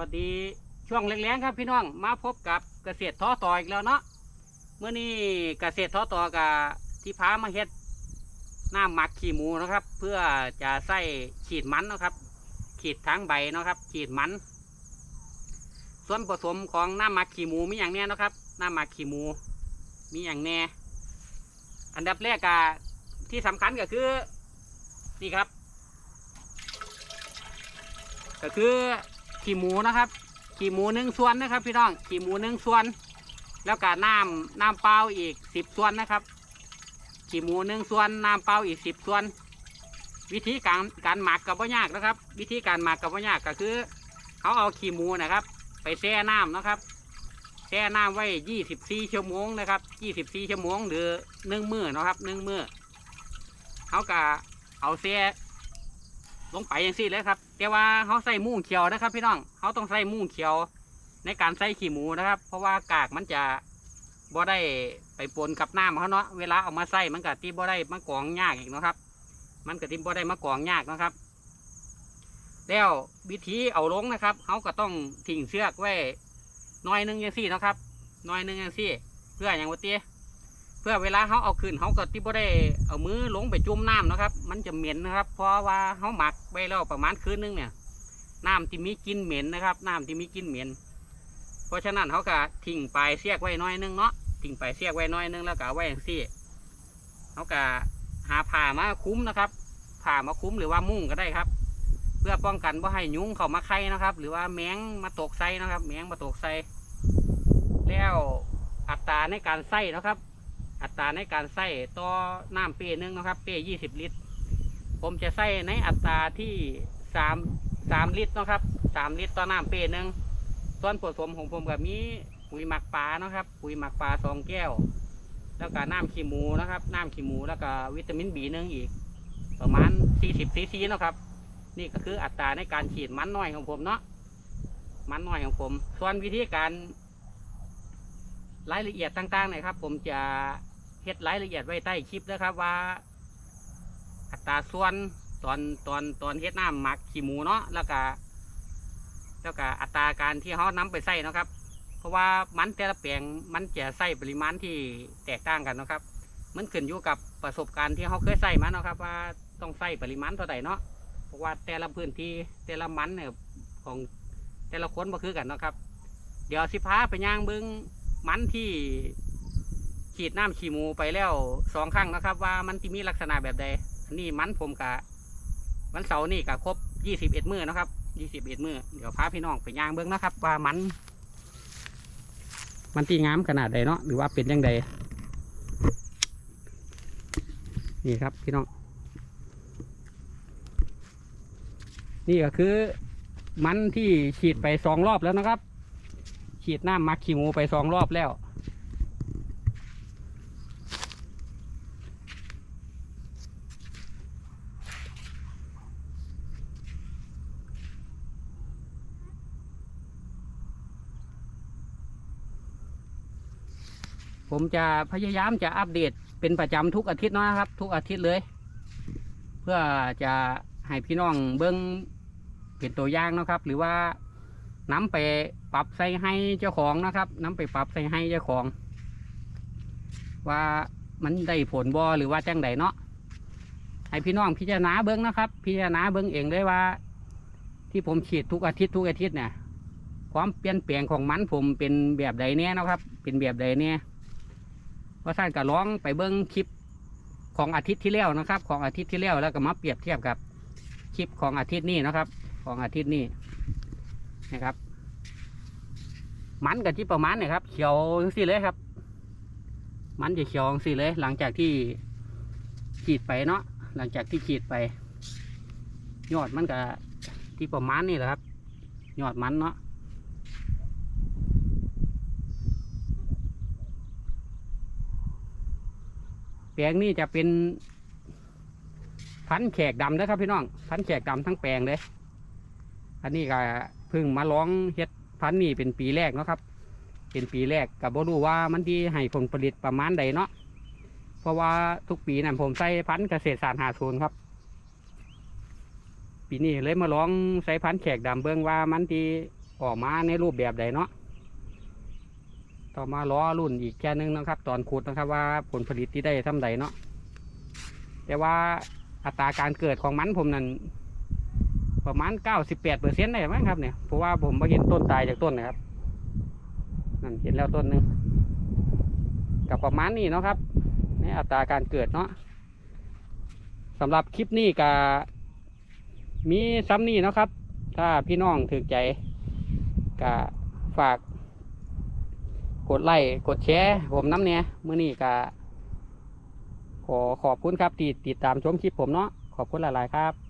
วัสดีช่วงแรงๆครับพี่น้องมาพบกับเกษตรท้อต่ออีกแล้วเนาะเมื่อนี้เกษตรท้อต่อกับที่พามาเฮ็ดหน้ำหมักขี้หมูนะครับ เพื่อจะใส่ขีดมันนะครับ ขีดทั้งใบนะครับ ขีดมัน ส่วนผสมของหน้ำหมักขี้หมูมีอย่างแน่นะครับ หน้ำหมักขี้หมู มีอย่างแน่อันดับแรกกะที่สำคัญก็คือนี่ครับ ก็คือ ขี้หมูนะครับขี้หมูหนึ่งส่วนนะครับ พี่น้องขี้หมูหนึ่งส่วน แล้วก็น้ำน้ำเปล่าอีกสิบส่วนนะครับขี้หมูหนึ่งส่วนน้ำเปล่าอีกสิบส่วน วิธีการการหมักกับว่ายากนะครับ วิธีการหมักกับว่ายากก็คือเขาเอาขี้หมูนะครับ ไปแช่น้ำนะครับแช่น้ำไว้ยี่สิบสี่ชั่วโมงนะครับยี่สิบสี่ชั่วโมงหรือหนึ่งมือนะครับหนึ่งมือเขาก็เอาแช่ ลงไปอย่างสี่เลยครับแต่ว่าเขาใส่มุ้งเขียวนะครับ พี่น้องเขาต้องใส่มุ้งเขียวในการใส่ขี้หมูนะครับ เพราะว่ากากมันจะบ่ได้ไปปนกับน้ำเขาเนาะเวลาเอามาใส่มันก็ที่บ่ได้มากรองยากอีกนะครับ มันก็ที่บ่ได้มากรองยากนะครับ แล้ววิธีเอาลงนะครับเขาก็ต้องทิ้งเชือกไว้น้อยหนึงอย่างสี่นะครับน้อยหนึงอย่างสี่ เพื่ออย่างว่าเตี้ยเพื่อเวลาเขาเอาขึ้นเขาก็ที่บ่ได้เอามือลงไปจุ่มน้ำนะครับ มันจะเหม็นนะครับ เพราะว่าเขาหมัก ว้แล้วประมาณคืนนึงเนี่ยน้ำที่มีกินเหม็นนะครับน้ำที่มีกินเหม็น เพราะฉะนั้นเขาก็ทิ้งปลายเสียกไว้น้อยนึงเนาะทิ้งปลายเสียกไว้น้อยนึงแล้วก็ไว้อย่างซี่เขาก็หาผ้ามาคุ้มนะครับผ้ามาคุ้มหรือว่ามุ้งก็ได้ครับ เพื่อป้องกันว่าให้ยุงเข้ามาไข่นะครับ หรือว่าแมงมาตกไส้นะครับ แมงมาตกไส้แล้วอัตราในการใส่นะครับ อัตราในการใส่ต่อน้ำเปหนึงนะครับ เปยี่สิบลิตร ผมจะใส่ในอัตราที่สามสามลิตรนะครับสามลิตรต่อน้ำเปหนึงส่วนผสมของผมกับมีปุ๋ยหมักปลานะครับ ปุ๋ยหมักปลาสองแก้ว แล้วก็น้ำขี้หมูนะครับ น้ำขี้หมูแล้วก็วิตามินบีหนึ่งอีก ประมาณสี่สิบซีซีนะครับ นี่ก็คืออัตราในการฉีดมันน้อยของผมเนาะมันน้อยของผม ส่วนวิธีการรายละเอียดต่างๆนะครับ ผมจะเฮ็ดรายละเอียดไว้ใต้คลิปนะครับว่า อัตราส่วนตอนตอนตอนเฮ็ดน้ำหมักขี้หมูเนาะแล้วก็แล้วก็อัตราการที่เขานำไปใส่นะครับ เพราะว่ามันแต่ละแปลงมันจะใส่ปริมาณที่แตกต่างกันนะครับ มันขึ้นอยู่กับประสบการณ์ที่เขาเคยใส่มาเนาะครับ ว่าต้องใส่ปริมาณเท่าไหร่เนาะเพราะว่าแต่ละพื้นที่แต่ละมันเนี่ยของแต่ละคนบ่คือกันนะครับ เดี๋ยวสิพาไปย่างเบิ้งมันที่ฉีดน้ำขี้หมูไปแล้วสองครั้งนะครับ ว่ามันที่มีลักษณะแบบใด นนี้มันผมกะวันเสาร์นี่กะครบยี่สิบเอ็ดมือนะครับยี่สิบเอ็ดมือเดี๋ยวพาพี่น้องไปย่างเบิ้งนะครับ ว่ามัน มันตีงามขนาดใดเนาะหรือว่าเป็นยังไงนี่ครับพี่น้อง นี่ก็คือมันที่ฉีดไปสองรอบแล้วนะครับ ฉีดน้ำมักขี้หมูไปสองรอบแล้ว ผมจะพยายามจะอัปเดตเป็นประจำทุกอาทิตย์นะครับ ทุกอาทิตย์เลย เพื่อจะให้พี่น้องเบิ้งเป็นตัวอย่างนะครับ หรือว่าน้ำไปปรับใส่ให้เจ้าของนะครับน้ำไปปรับใส่ให้เจ้าของ ว่ามันได้ผลบ่หรือว่าจังใดเนาะให้พี่น้องพิจารณาเบิ้งนะครับ พิจารณาเบิ้งเองเลยว่า ที่ผมฉีดทุกอาทิตย์ทุกอาทิตย์เนี่ยความเปลี่ยนแปลงของมันผมเป็นแบบใดเนี่ยนะครับ เป็นแบบใดเนี่ย เพราะท่านก็ร้องไปเบิ้งคลิปของอาทิตย์ที่แล้วนะครับ ของอาทิตย์ที่แล้วแล้วก็มาเปรียบเทียบกับคลิปของอาทิตย์นี้นะครับ ของอาทิตย์นี้นะครับ มันกับที่ประมาณเนี่ยครับเขียวจังสิเลยครับ มันจะเขียวจังสิเลย หลังจากที่ฉีดไปเนาะหลังจากที่ฉีดไป ยอดมันก็ที่ประมาณนี่แหละครับ ยอดมันเนาะ ปลงนี้จะเป็นพันธ์แขกดำนะครับพี่น้องพันธ์แขกดำทั้งแปลงเลย อันนี้ก็เพิ่งมาลองเฮ็ดพันธ์นี้เป็นปีแรกเนาะครับ เป็นปีแรกกับบ่รู้ว่ามันที่ให้ผลผลิตประมาณใดเนาะเพราะว่าทุกปีนั้นผมใส่พันธ์เกษตรศาสตร์หาศูนย์ครับ ปีนี้เลยมาลองใส่พันธ์แขกดำเบิ่งว่ามันที่ออกมาในรูปแบบใดเนาะ ต่อมาล้อรุ่นอีกแค่นึงนะครับ ตอนขุดนะครับว่าผลผลิตที่ได้ทำใดเนาะแต่ว่าอัตราการเกิดของมันผมนั้นประมาณเก้าสิบแปดเปอร์เซ็นต์ได้มั้งครับเนี่ยเพราะว่าผมมาเห็นต้นตายจากต้นนะครับนั่นเห็นแล้วต้นหนึ่งกับประมาณนี้เนาะครับในอัตราการเกิดเนาะสำหรับคลิปนี้ก็มีซ้ำนี่เนาะครับ ถ้าพี่น้องถือใจก็ฝาก กดไลค์กดแชร์ผมน้ำเนี่ยมื้อนี้ก็ขอขอบคุณครับที่ติดตามชมคลิปผมเนาะขอบคุณหลาย ๆ ครับ